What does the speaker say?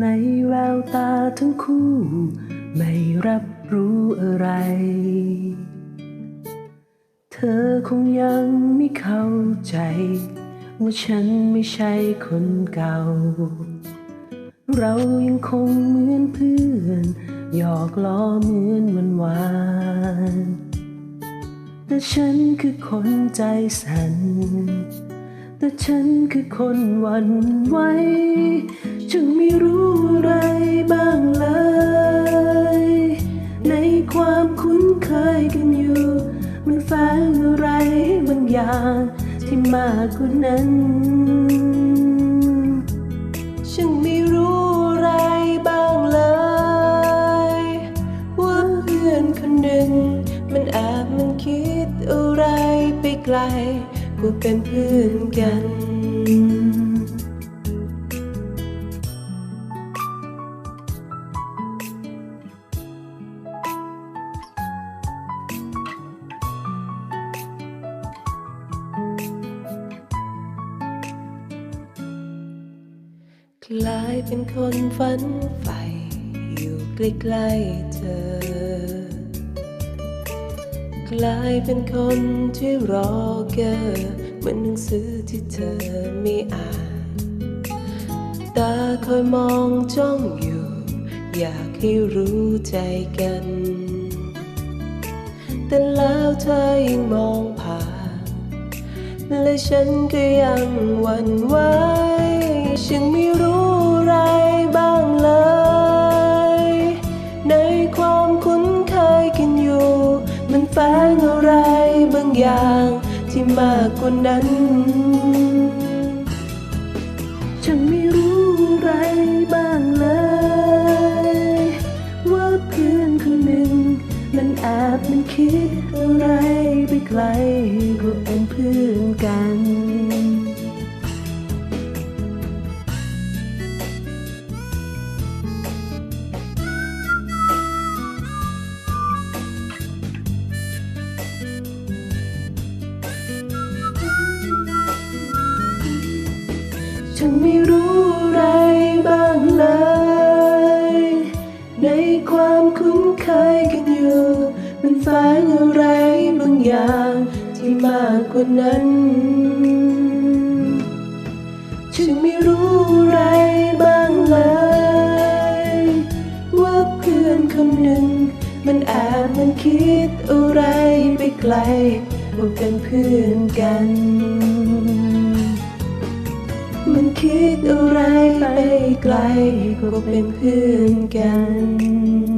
ในแววตาทั้งคู่ ไม่รับรู้อะไร เธอคงยังไม่เข้าใจ ว่าฉันไม่ใช่คนเก่า เรายังคงเหมือนเพื่อนหยอกล้อเหมือนวันวานแต่ฉันคือคนใจสั่นแต่ฉันคือคนวันไหว จึงไม่รู้อะไรบ้างเลย ในความคุ้นเคยกันอยู่ มันแฝงอะไรบางอย่างที่มากกว่านั้นฉันไม่รู้อะไรบ้างเลย ว่าเพื่อนคนหนึ่ง มันแอบมันคิดอะไรไปไกลกว่าเป็นเพื่อนกัน คล้ายเป็นคนฝันใฝ่อยู่ใกล้ๆเธอ คล้ายเป็นคนที่รอเกอเหมือนหนังสือที่เธอไม่อ่าน ตาคอยมองจ้องอยู่ อยากให้รู้ใจกัน แต่แล้วเธอยังมองผ่าน และฉันก็ยังหวั่นไหว ฉันไม่รู้อะไรบ้างเลย ในความคุ้นเคยกันอยู่ มันแฝงอะไรบางอย่างที่มากกว่านั้น ฉันไม่รู้อะไรบ้างเลย ว่าเพื่อนคนหนึ่ง มันแอบมันคิดอะไรไปไกลกว่าเป็นเพื่อนกัน ฉันไม่รู้อะไรบ้างเลย ในความคุ้นเคยกันอยู่ มันแฝงอะไรบางอย่าง ที่มากกว่านั้น ฉันไม่รู้อะไรบ้างเลย ว่าเพื่อนคนหนึ่ง มันแอบมันคิดอะไรไปไกลว่าเป็นเพื่อนกัน ดอะไรไปไกลก็เป็นเพื่อนกัน